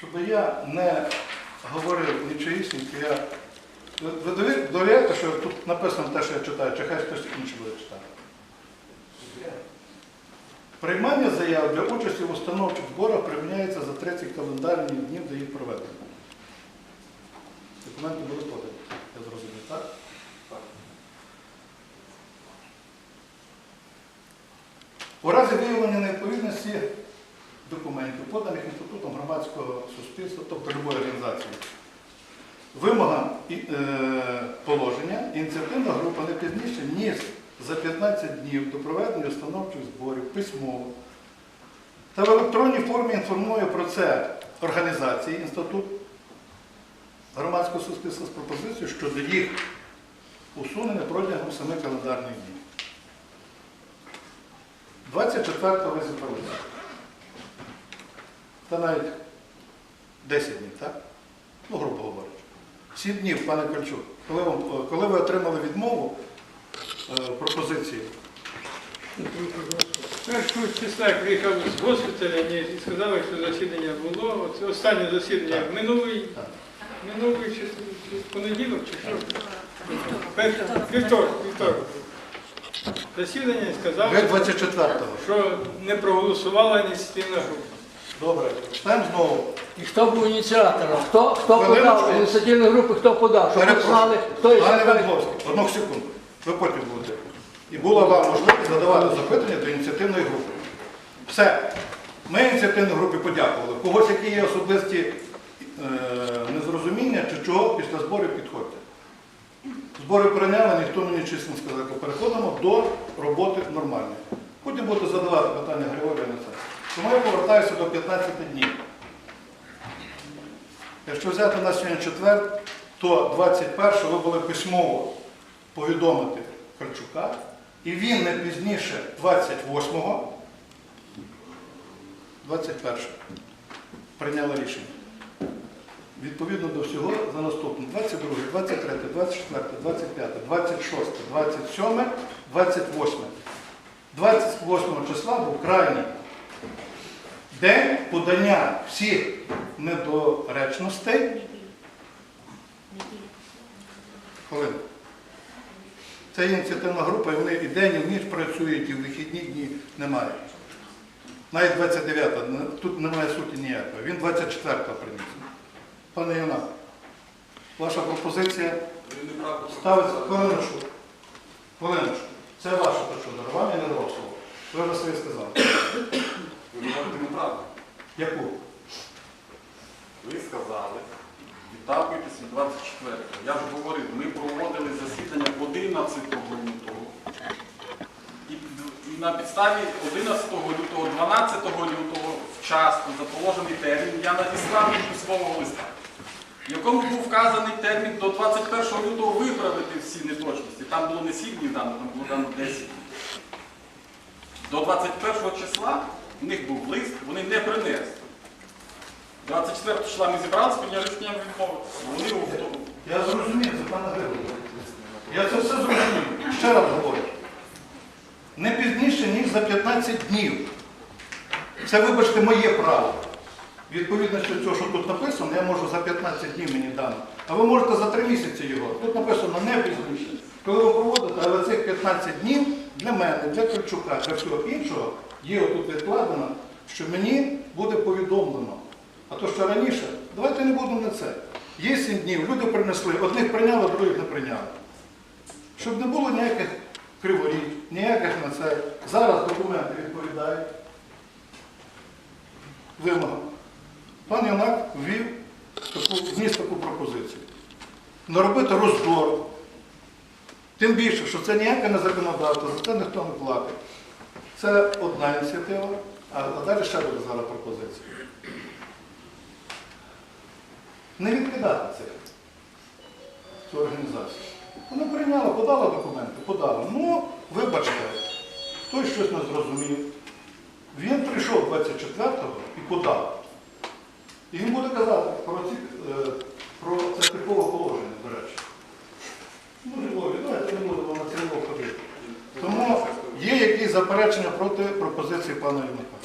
щоб я не говорив нічиїсненько, я... Ви довіряєте, що тут написано те, що я читаю, чи хай хтось інший буде читати? Приймання заяв для участі в установчих зборах приміняється за 30 календарних днів до їх проведення. Документи були подані, я зрозумів, так? так? У разі виявлення невідповідності документів, поданих інститутом громадського суспільства, тобто любої організації, вимогам е, положення ініціативна група не пізніше, ніж за 15 днів до проведення установчих зборів письмово та в електронній формі інформує про це організації, інститут громадського суспільства з пропозицією щодо їх усунення протягом 7 календарних днів. 24-го ви зібралися. Та навіть 10 днів, так? Ну, грубо говорячи. 7 днів, пане Кольчук, коли, вам, е, коли ви отримали відмову е, пропозиції, Першого числа я приїхав з госпіталя і сказали, що засідання було. От останнє засідання Так. минулий, Так. минулий чи понеділок чи що? Вівторок, вівторок. Засідання сказали, 24-го. що не проголосувала ініціативна група. Добре, читаємо знову. І хто був ініціатором? Хто, хто Хвилиночку. подав ініціативної групи, хто подав? Щоб ми Перепрошую. знали, хто і Пане. Вендловський, одну секунду. Ви потім будете. І була вам можливість задавати запитання до ініціативної групи. Все. Ми ініціативній групі подякували. У Когось, які є особисті е, незрозуміння чи чого після зборів підходьте. Збори прийняли, ніхто мені чесно сказав. Переходимо до роботи нормальної. Потім будете задавати питання Григорія на це. Тому я повертаюся до 15 днів. Якщо взяти на сьогодні четвер, то 21 ви були письмово повідомити Карчука, і він не пізніше 28-го, 21 прийняли рішення. Відповідно до всього за наступне 22, 23, 24, 25, 26, 27, 28. 28 числа був крайній день подання всіх недоречностей. Хвилину. Це ініціативна група, і вони і день, і в ніч працюють, і в вихідні дні немає. Навіть 29-та, тут немає суті ніякої. Він 24-го приніс. Пане Юнак, ваша пропозиція ставиться хвилиночку. Хвилиночку. Це ваша процедура, вам я не слово. Ви вже своє сказали. Ви говорите неправду. Яку? Ви сказали, відтапуйтесь від 24-го. Я ж говорив, ми проводили засідання 11 лютого. І, на підставі 11 лютого, 12 лютого, вчасно, за положений термін, я надіслав їм письмового листа, в якому був вказаний термін до 21 лютого виправити всі неточності. Там було не 7 днів там було дано 10 днів. До 21 числа в них був лист, вони не принесли. 24 числа ми зібралися, прийняли рішення відмовити. Вони у- Я зрозумів, це пане Григорій. Я це все зрозумів. Ще раз говорю. Не пізніше, ніж за 15 днів. Це, вибачте, моє право. Відповідно до цього, що тут написано, я можу за 15 днів мені дано. А ви можете за 3 місяці його. Тут написано не пізніше. Коли ви проводите, але цих 15 днів для мене, для Кравчука, для всього іншого, є отут відкладено, що мені буде повідомлено. А то що раніше, давайте не будемо на це. Є 7 днів, люди принесли, одних прийняли, других не прийняли. Щоб не було ніяких криворіт, ніяких на це. Зараз документи відповідають вимогам. Пан Янак ввів таку, вніс таку пропозицію. Наробити роздор. Тим більше, що це ніяке не законодавство, за це ніхто не платить. Це одна ініціатива, а далі ще буде зараз пропозиція. Не відкидати це, цю організацію. Вона прийняла, подала документи, подала. Ну, вибачте, хтось щось не зрозумів. Він прийшов 24-го і подав. І він буде казати про, ці, е, про це типове положення, до речі. Ну, Львові, давайте не будемо на ціло ходити. Тому є якісь заперечення проти пропозиції пана Євника.